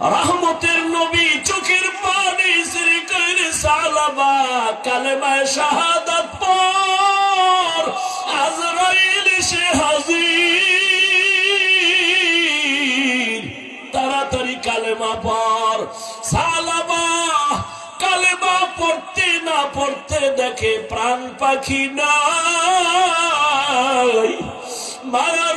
রহমতের নবী চোখের পানি শ্রী কইরে সালাবা কালেমায় শাহাদাত আজরাইল সে তাড়াতাড়ি কালেমা পর সালাবা কালেমা পড়তে না পড়তে দেখে প্রাণ পাখি নাই। মায়ার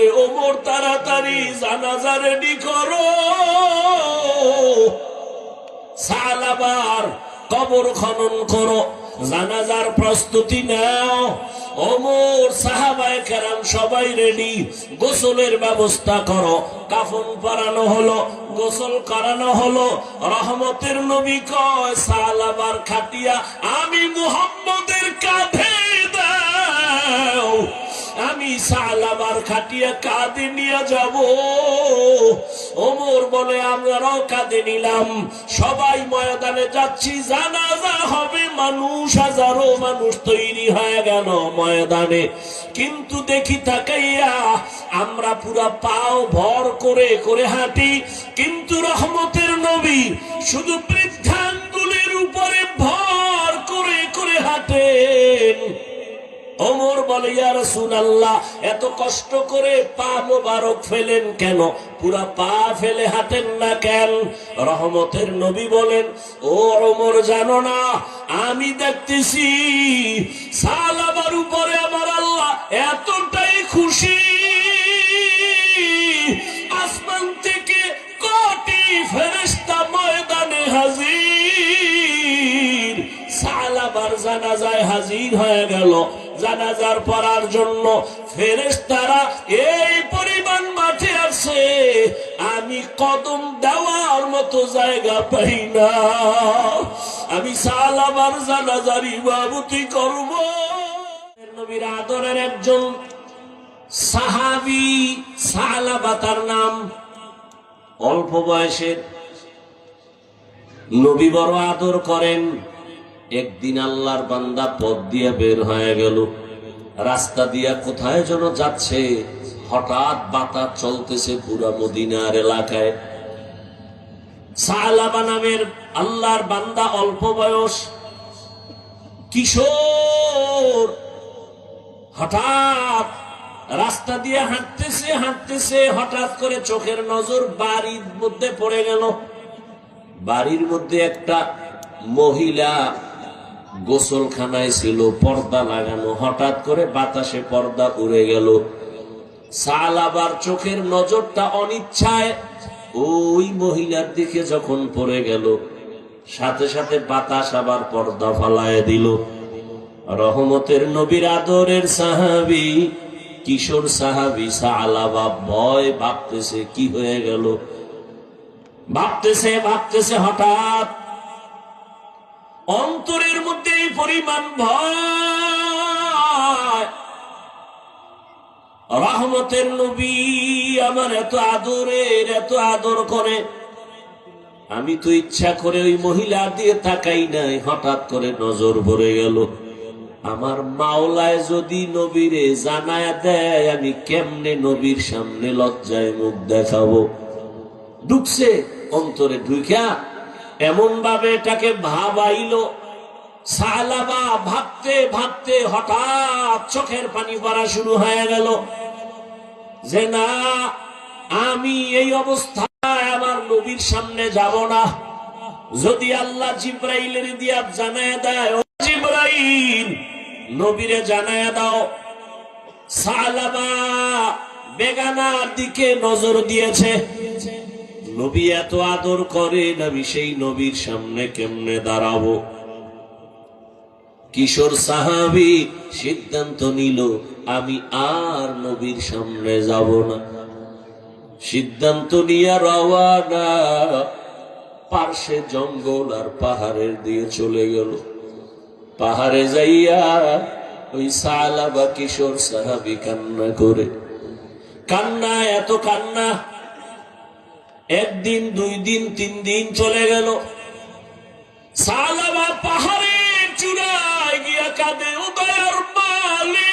আর ওমর তাড়াতাড়ি জানাজা রেডি করো। সালাবার কবর খনন করো। জানাজার প্রস্তুতি নাও। ওমর সাহাবায় কেরাম সবাই রেডি গোসলের ব্যবস্থা করো। কাফন পরানো হলো, গোসল করানো হলো। রহমতের নবী কয় সালাবার খাটিয়া আমি মুহাম্মদের কাঁধে দাও। আমি সালাবার খাটিয়া কাঁধে নিয়ে যাব। ওমর বলে, আমরাও কাঁধে নিলাম। সবাই ময়দানে যাচ্ছি। জানাজা হবে, মানুষ, হাজারো মানুষ তৈরি হয়ে গেল ময়দানে। কিন্তু দেখি তাকাইয়া আমরা পুরা পাও ভর করে করে হাঁটি। কিন্তু রহমতের নবী শুধু বলে এত কষ্ট করে পা মোবারক ফেলেন কেন? পুরা পা ফেলে না কেন? রহমতের নবী বলেন, ও জানো না, আমি দেখতেছি সালাবার উপরে আমার আল্লাহ এতটাই খুশি। আসমান থেকে কোটি ফেরেশতা ময়দানে হাজির। সালাবার জানাজায় হাজির হয়ে গেল। জানাজার পড়ার জন্য ফেরেশতারা এই পরিমাণ মাঠে আছে। আমি কদম দেওয়ার মতো জায়গা পাই না। আমি সালাবার জানাজার ইমামতি করব। নবীর আদরের একজন সাহাবি সালাবা তার নাম অল্প বয়সের। নবী বড় আদর করেন। একদিন আল্লাহর বান্দা পথ দিয়ে বের হয়ে গেল। রাস্তা দিয়া কোথায় যেন যাচ্ছে, হঠাৎ বাতাস চলতেছে পুরা মদিনার এলাকায়। সালাবা নামের আল্লাহর বান্দা অল্প বয়স, কিশোর। হঠাৎ রাস্তা দিয়ে হাঁটতেছে হাঁটতেছে, হঠাৎ করে চোখের নজর বাড়ির মধ্যে পড়ে গেল। বাড়ির মধ্যে একটা মহিলা গোসলখানায় ছিল, পর্দা লাগানো। হঠাৎ করে বাতাসে পর্দা উড়ে গেল। সাল আবার চোখের নজরটা অনিচ্ছায় ওই মহিলার দিকে যখন পড়ে গেল, সাথে সাথে বাতাস আবার পর্দা ফালায় দিল। রহমতের নবীর আদরের সাহাবি, কিশোর সাহাবি সালাবা ভয় ভাবতেছে, কি হয়ে গেল? ভাবতেছে ভাবতেছে, হঠাৎ অন্তরের মধ্যে এই পরিমাণ ভয়। রহমতের নবী আমার এত আদরের, এত আদর করে। আমি তো ইচ্ছা করে ওই মহিলা দিয়ে তাকাই নাই, হঠাৎ করে নজর ভরে গেল। আমার মাওলায় যদি নবীরে জানায় দেয়, আমি কেমনে নবীর সামনে লজ্জায় মুখ দেখাবো? ঢুকছে অন্তরে ঢুকা এমন ভাবে এটাকে ভাবাইল। সালাবা ভাবতে ভাবতে হঠাৎ চোখের পানি পড়া শুরু হয়ে গেল। যে না, আমি এই অবস্থায় আমার নবীর সামনে যাব না। যদি আল্লাহ জিব্রাইলের দিয়া জানায় দেয়, ও জিব্রাইল, নবীরে জানায় দাও। সালাবা বেগানার দিকে নজর দিয়েছে। নবী এত আদর করেন আমি সেই নবীর সামনে কেমনে দাঁড়াবো? কিশোর সাহাবি সিদ্ধান্ত নিল, আমি আর নবীর সামনে যাব না। সিদ্ধান্ত নিয়ে রওয়ানা পার্শ্বে জঙ্গল আর পাহাড়ের দিয়ে চলে গেল। পাহাড়ে যাইয়া ওই সালা বা কিশোর সাহাবি কান্না করে, কান্না, এত কান্না একদিন, দুই দিন, তিন দিন চলে গেল। সালাবা পাহাড়ের চূড়ায় গিয়া কাঁদে উদয়ার মালিক,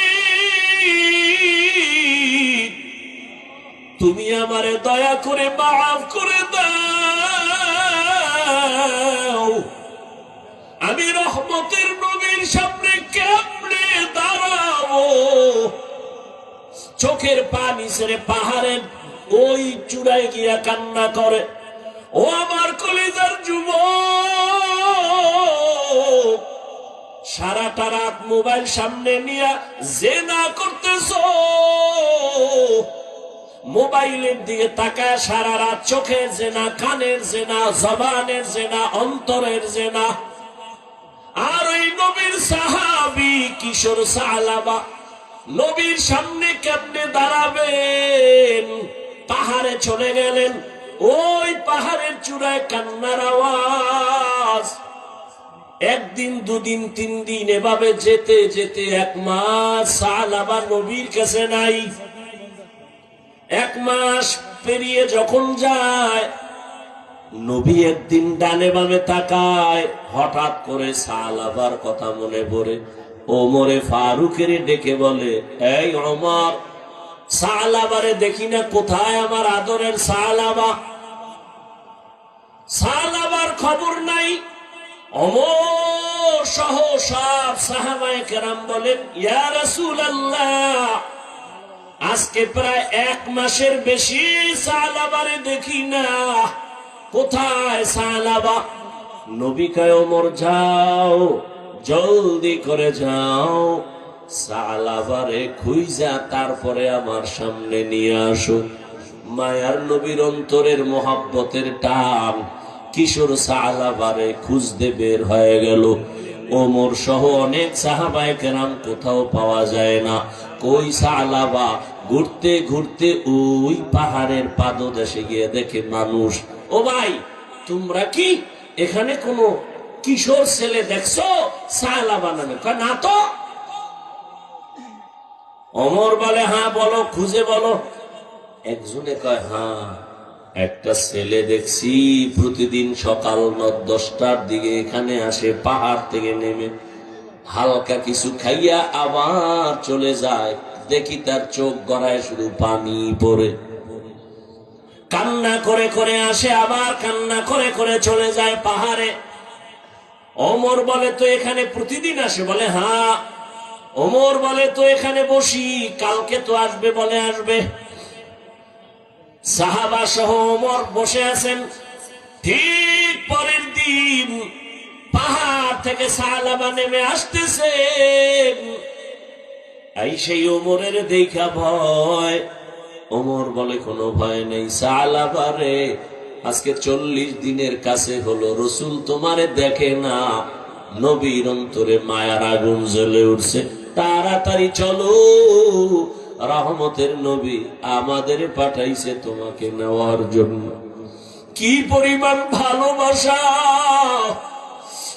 তুমি আমারে দয়া করে মাফ করে দাও। আমি রহমতের নবীর সামনে কেমনে দাঁড়াবো? চোখের পানি ছেড়ে পাহাড়ের ওই চূড়ায় গিয়া কান্না করে, ও আমার কলিজার যুব সারাটা রাত মোবাইল সামনে নিয়ে যে না করতেছ। মোবাইলের দিকে তাকায় সারা রাত চোখের জেনা, কানের জেনা, জবানের জেনা, অন্তরের জেনা। আর ওই নবীর সাহাবি কিশোর সালাবা নবীর সামনে কেমনে দাঁড়াবেন? পাহাড়ে চলে গেলেন। ওই পাহাড়ের চূড়ায় কান্নার আওয়াজ। একদিন, দুদিন, তিন দিন এভাবে যেতে যেতে এক মাস সাল আবার নবীর কাছে নাই। এক মাস পেরিয়ে যখন যায়, নবী একদিন ডানে বামে তাকায়, হঠাৎ করে সাল আবার কথা মনে পড়ে। ওমরে ফারুকের ডেকে বলে, এই অমর সাল আবারে দেখি না কোথায় আমার আদরের সাল আবার খবর নাই। অমর সহ সব সাহাবায়ে কেরাম বলেন, ইয়া আল্লাহ আজকে প্রায় এক মাসের বেশি সালাবারে দেখি না। কোথায় সালাবা? নবী কয়, ওমর, যাও, জলদি করে যাও। সালাবারে খুইজা তারপরে আমার সামনে নিয়ে আসো। মায়ার নবীর অন্তরের মোহাব্বতের টান কিশোর সালাবারে খুঁজতে বের হয়ে গেল। ওমর সহ অনেক সাহাবায় কেরাম কোথাও পাওয়া যায় না। কই সালাবা? ঘুরতে ঘুরতে ওই পাহাড়ের পাদদেশে গিয়ে দেখে মানুষ, ও ভাই, তোমরা কি এখানে কোনো কিশোর ছেলে দেখছ? সালাবা নামে। না তো। অমর বলে হ্যাঁ বলো, খুঁজে বলো। একজনে কয় হ্যাঁ একটা ছেলে দেখছি প্রতিদিন সকাল দশটার দিকে এখানে আসে, পাহাড় থেকে নেমে, হালকা কিছু খাইয়া আবার চলে যায়। দেখি তার চোখ গড়ায় শুধু পানি পরে কান্না করে করে আসে, আবার কান্না করে করে চলে যায় পাহাড়ে। অমর বলে, তো এখানে প্রতিদিন আসে? বলে হ্যাঁ ওমর বলে, তো এখানে বসি, কালকে তো আসবে বলে আসবে। সাহাবা সহ ওমর বসে আছেন। ঠিক পরের দিন পাহাড় থেকে সাহালাবা নেমে আসতেছে। এই সেই ওমরের দেখা ভয়। ওমর বলে, কোনো ভয় নেই সালাবারে আজকে চল্লিশ দিনের কাছে হলো, রসুল তোমারে দেখে না। নবীর অন্তরে মায়ার আগুন জ্বলে উঠছে। তাড়াতাড়ি চলো, রহমতের নবী আমাদের পাঠাইছে তোমাকে নেওয়ার জন্য। কি পরিমাণ ভালোবাসা!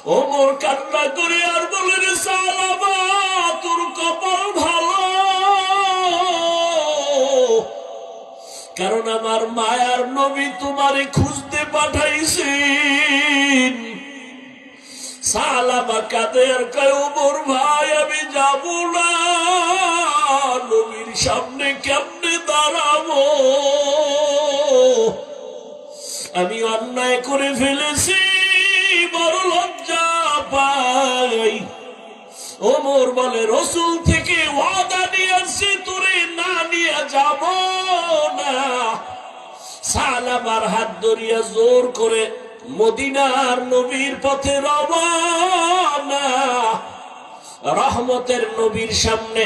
ওমর কান্না করে আর বলে রে তোর কপাল ভালো। কারণ আমার মায়ার নবী তোমারে খুঁজতে পাঠাইছেন। সালামা কাদের কয় ওমর ভাই, আমি যাব না। নবীর সামনে কেমনে দাঁড়াবো? আমি অন্যায় করে ফেলেছি, বড় লজ্জা পাই। ওমর বলে, রসুল থেকে ওয়াদা নিয়ে আসছে, তোরে না নিয়ে যাব না। সালামার হাত ধরিয়া জোর করে মদিনার নবীর পথে রবানা রহমতের নবীর সামনে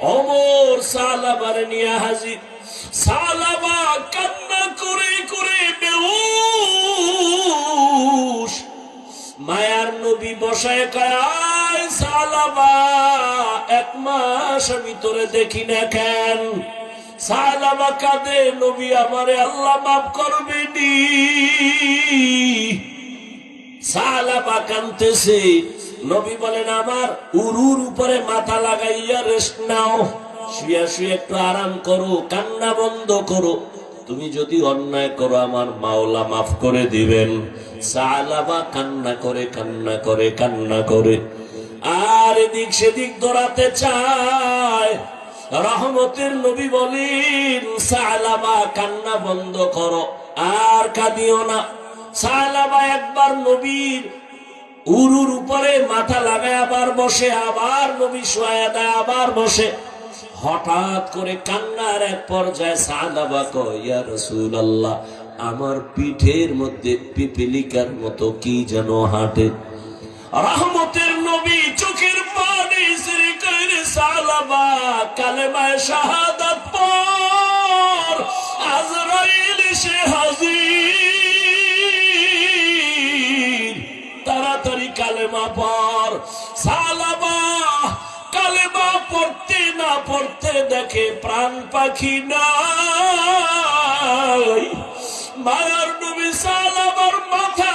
অমর সালাবার নিয়ে হাজির। সালাবা কান্না করে করে বেউস মায়ার নবী বসায় কয় সালাবা এক মাস আমি তোরে দেখি না কেন? সালাবা কাঁদে, নবী আমারে আল্লাহ মাফ করবে নি কানতেছে। নবী বলেন, আমার উরুর উপরে মাথা লাগাইয়া রেস্ট নাও। শুয়ে একটু আরাম করো, কান্না বন্ধ করো। তুমি যদি অন্যায় করো, আমার মাওলা মাফ করে দিবেন। সালাবা কান্না করে কান্না করে কান্না করে। আর এদিক সেদিক দৌড়াতে চায়। রহমতের নবী বলেন সালাবা কান্না বন্ধ করো, আর কাঁদিও না। একবার নবীর উরুর উপরে মাথা লাগায় আবার বসে, আবার নবী দেয়, আবার বসে। হঠাৎ করে কান্নার এক পর্যায়ে কয়, ইয়া রাসূলুল্লাহ, আমার পিঠের মধ্যে পিপিলিকার মতো কি যেন হাঁটে? রহমতের নবী চোখের পানি শ্রী সালাবা কালেমায় শাহাদাত আজরাইল সে পর সালাবা কালেমা পড়তে না পড়তে দেখে প্রাণ পাখি নাই। মায়ার নবী সালাবার মাথা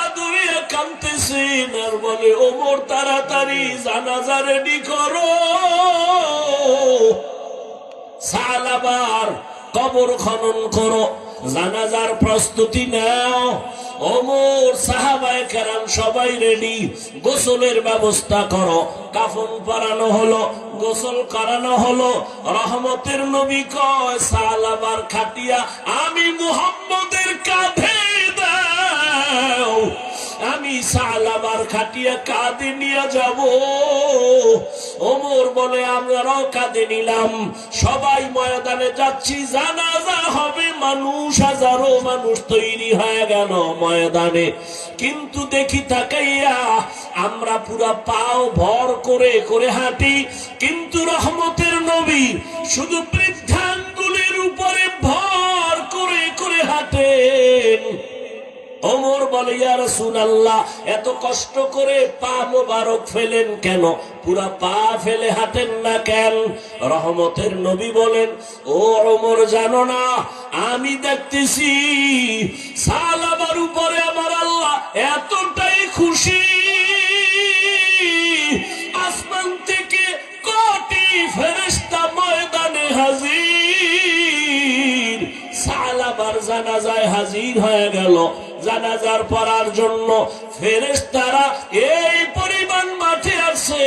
আর বলে ওমর তাড়াতাড়ি জানাজা রেডি করো। সালাবার কবর খনন করো, জানাজার প্রস্তুতি নাও। ওমর সাহাবায় কেরাম, সবাই রেডি গোসলের ব্যবস্থা করো। কাফন পরানো হলো, গোসল করানো হলো। রহমতের নবী কয় সালাবার খাটিয়া, আমি মুহাম্মদের কাঁধে দাও। আমি সালাবার খাটিয়া কাঁদে নিয়ে যাব। ওমর বলে, আমরাও কাঁদে নিলাম। সবাই ময়দানে যাচ্ছি। জানাজা হবে। মানুষ, হাজারো মানুষ তৈরি হয়ে গেল ময়দানে। কিন্তু দেখি তাকাইয়া আমরা পুরা পাও ভর করে করে হাঁটি। কিন্তু রহমতের নবী শুধু বৃদ্ধাঙ্গুলের উপরে ভর করে করে হাঁটেন। ওমর বলে, ইয়া রাসূলুল্লাহ, এত কষ্ট করে পা মোবারক ফেলেন কেন? পুরা পা ফেলে হাঁটেন না কেন? রহমতের নবী বলেন, ও ওমর জানো না, আমি দেখতেছি সালাবার উপরে আমার আল্লাহ এতটাই খুশি। আসমান থেকে কটি ফেরেশতা ময়দানে হাজির। সালাবার জানাজায় হাজির হয়ে গেল। জানাজার পড়ার জন্য ফেরেশতারা এই পরিমাণ মাঠে আছে।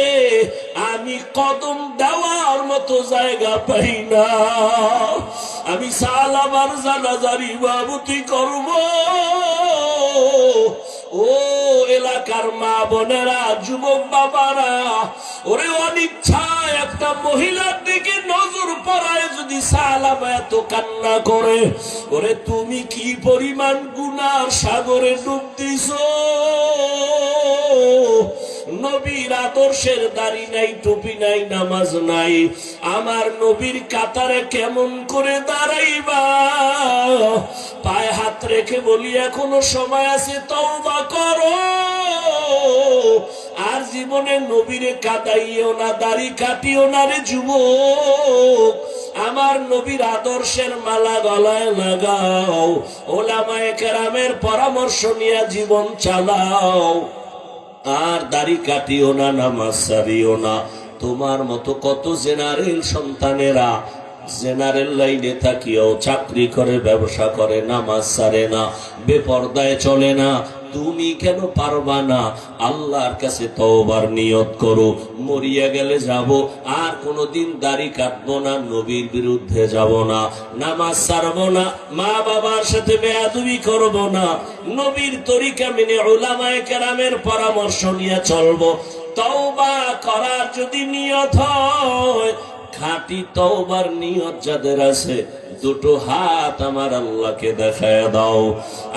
আমি কদম দেওয়ার মতো জায়গা পাই না। আমি সালাবার জানাজার ইমামতি করব। ও এলাকার মা বোনেরা, যুবক বাবারা, ওরে অনিচ্ছায় একটা মহিলার দিকে নজর পড়ায় যদি সালাবা এত কান্না করে, ওরে তুমি কি পরিমাণ গুনার সাগরে ডুব দিছ? নবীর আদর্শের দাড়ি নাই, টুপি নাই, নামাজ নাই। আমার নবীর কাতারে কেমন করে দাঁড়াইবা? পায়ে হাত রেখে বলি, এখনও সময় আছে, তওবা করো। আর জীবনে নবীরে কাদাইও না, দাড়ি কাটিও না রে যুবক। আমার নবীর আদর্শের মালা গলায় লাগাও। ওলামায়ে কেরামের পরামর্শ নিয়ে জীবন চালাও। আর দাড়ি কাটিও না, নামাজ সারিও না। তোমার মতো কত জেনারেল সন্তানেরা জেনারেল লাইনে থাকিও চাকরি করে, ব্যবসা করে, নামাজ সারে না, বেপর্দায় চলে না। তুমি কেন পারবা না? আল্লাহর কাছে তওবার নিয়ত করো, মরিয়া গেলে যাব, আর কোনোদিন দাড়ি কাটবো না, নবীর বিরুদ্ধে যাব না, নামাজ ছাড়বো না, মা বাবার সাথে বেয়াদুবি করব না, নবীর তরিকা মেনে ওলামায়ে কেরামের পরামর্শ নিয়ে চলবো। তওবা করার যদি নিয়ত হয়, খাঁটি তওবার নিয়ত যাদের আছে, দুটো হাত আমার আল্লাহকে দেখায় দাও।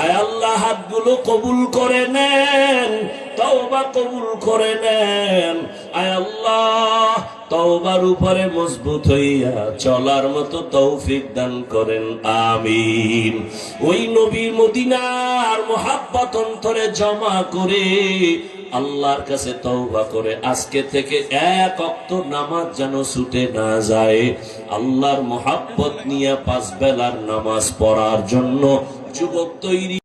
আয় আল্লাহ, হাতগুলো কবুল করে নেন, তওবা কবুল করে নেন। আয় আল্লাহ তওবার উপরে মজবুত হইয়া চলার মতো তৌফিক দান করেন, আমিন। ওই নবী মদিনার মোহাব্বত অন্তরে জমা করে আল্লাহর কাছে তওবা করে, আজকে থেকে এক অক্ত নামাজ যেন ছুটে না যায়। আল্লাহর মোহাব্বত নিয়ে পাঁচ বেলার নামাজ পড়ার জন্য যুবক তৈরি